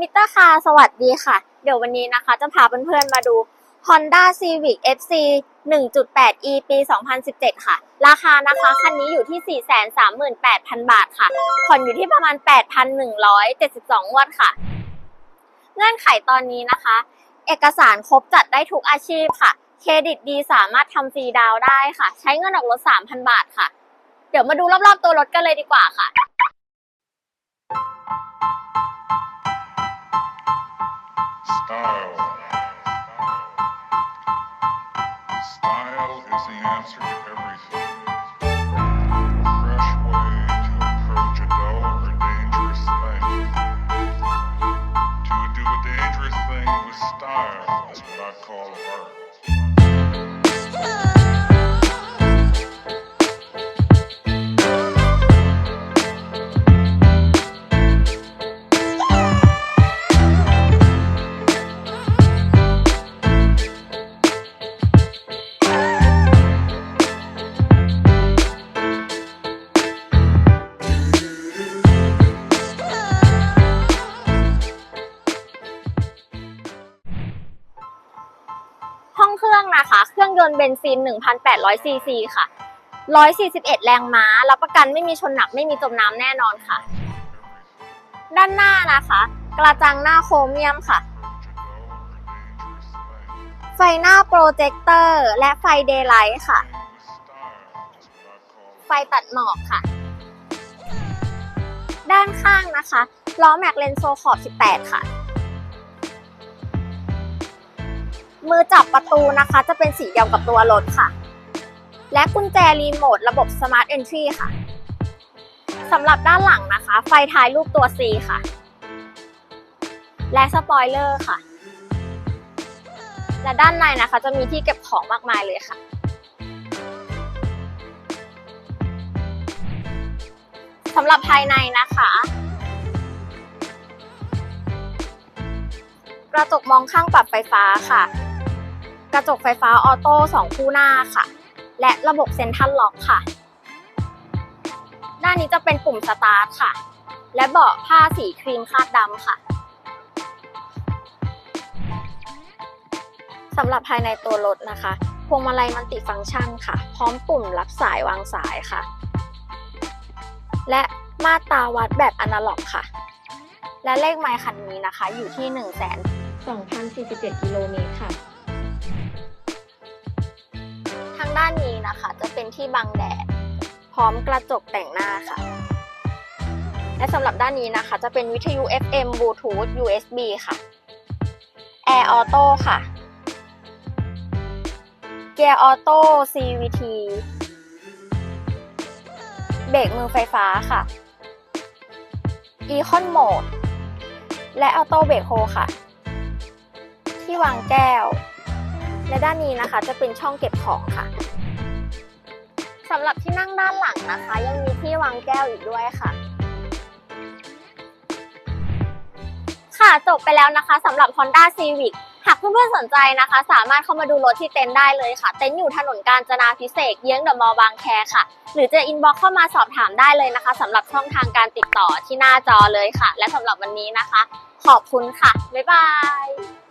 มิเตอร์คาสวัสดีค่ะ เดี๋ยววันนี้นะคะ จะพาเพื่อนๆมาดู Honda Civic FC 1.8e ปี 2017 ค่ะ ราคานะคะคันนี้อยู่ที่ 438,000 บาทค่ะ ผ่อนอยู่ที่ประมาณ 8,172งวดค่ะ เงื่อนไขตอนนี้นะคะ เอกสารครบจัดได้ทุกอาชีพค่ะ เครดิตดีสามารถทำฟรีดาวได้ค่ะ ใช้เงินออกรถ 3,000 บาทค่ะ เดี๋ยวมาดูรอบๆตัวรถกันเลยดีกว่าค่ะ Style. Style is the answer to everything. เครื่องนะคะ เครื่องยนต์เบนซิน 1,800ซีซีค่ะ 141 แรงม้า รับประกันไม่มีชนหนักไม่มีจมน้ำแน่นอนค่ะ ด้านหน้านะคะ กระจังหน้าโครเมียมค่ะ ไฟหน้าโปรเจคเตอร์และไฟเดย์ไลท์ค่ะ ไฟตัดหมอกค่ะ ด้านข้างนะคะ ล้อแม็กเลนโซขอบ 18 ค่ะ มือจับประตูนะคะจะเป็นสีเดียวกับตัวรถค่ะ และกุญแจรีโมทระบบ Smart Entry ค่ะสำหรับด้านหลังนะคะ ไฟท้ายรูปตัว C ค่ะ และสปอยเลอร์ค่ะ และด้านในนะคะ จะมีที่เก็บของมากมายเลยค่ะสำหรับภายในนะคะ กระจกมองข้างปรับไฟฟ้าค่ะ กระจกไฟฟ้าออโต้สองคู่หน้าค่ะ และระบบเซ็นทรัลล็อกค่ะด้านนี้จะเป็นปุ่มสตาร์ทค่ะ และเบาะผ้าสีครีมคาดดำค่ะสำหรับภายในตัวรถนะคะ พวงมาลัยมัลติฟังก์ชันค่ะ พร้อมปุ่มรับสายวางสายค่ะ และมาตราวัดแบบอนาล็อกค่ะ และเลขไมล์คันนี้นะคะ อยู่ที่ 1 2,047 กิโลเมตรค่ะ ด้านนี้นะคะ จะเป็นที่บังแดด พร้อมกระจกแต่งหน้าค่ะ และสำหรับด้านนี้นะคะ จะเป็นวิทยุ FM Bluetooth USB ค่ะ Air Auto ค่ะ เกียร์ออโต้ CVT เบรกมือไฟฟ้าค่ะ Econ Mode และ Auto Brake Hold ค่ะ ที่วางแก้ว และด้านนี้นะคะจะเป็นช่องเก็บของค่ะสำหรับที่นั่งด้านหลังนะคะ ยังมีที่วางแก้วอีกด้วยค่ะ ค่ะจบไปแล้วนะคะสำหรับ Honda Civic หากเพื่อนๆสนใจนะคะ สามารถเข้ามาดูรถที่เต็นท์ได้เลยค่ะ เต็นท์อยู่ถนนกาญจนาพิเศษกเยื้องเดอะมอลล์บางแคค่ะ หรือจะอินบ็อกเข้ามาสอบถามได้เลยนะคะสำหรับช่องทางการติดต่อที่หน้าจอเลยค่ะ และสำหรับวันนี้นะคะ ขอบคุณค่ะ บ๊ายบาย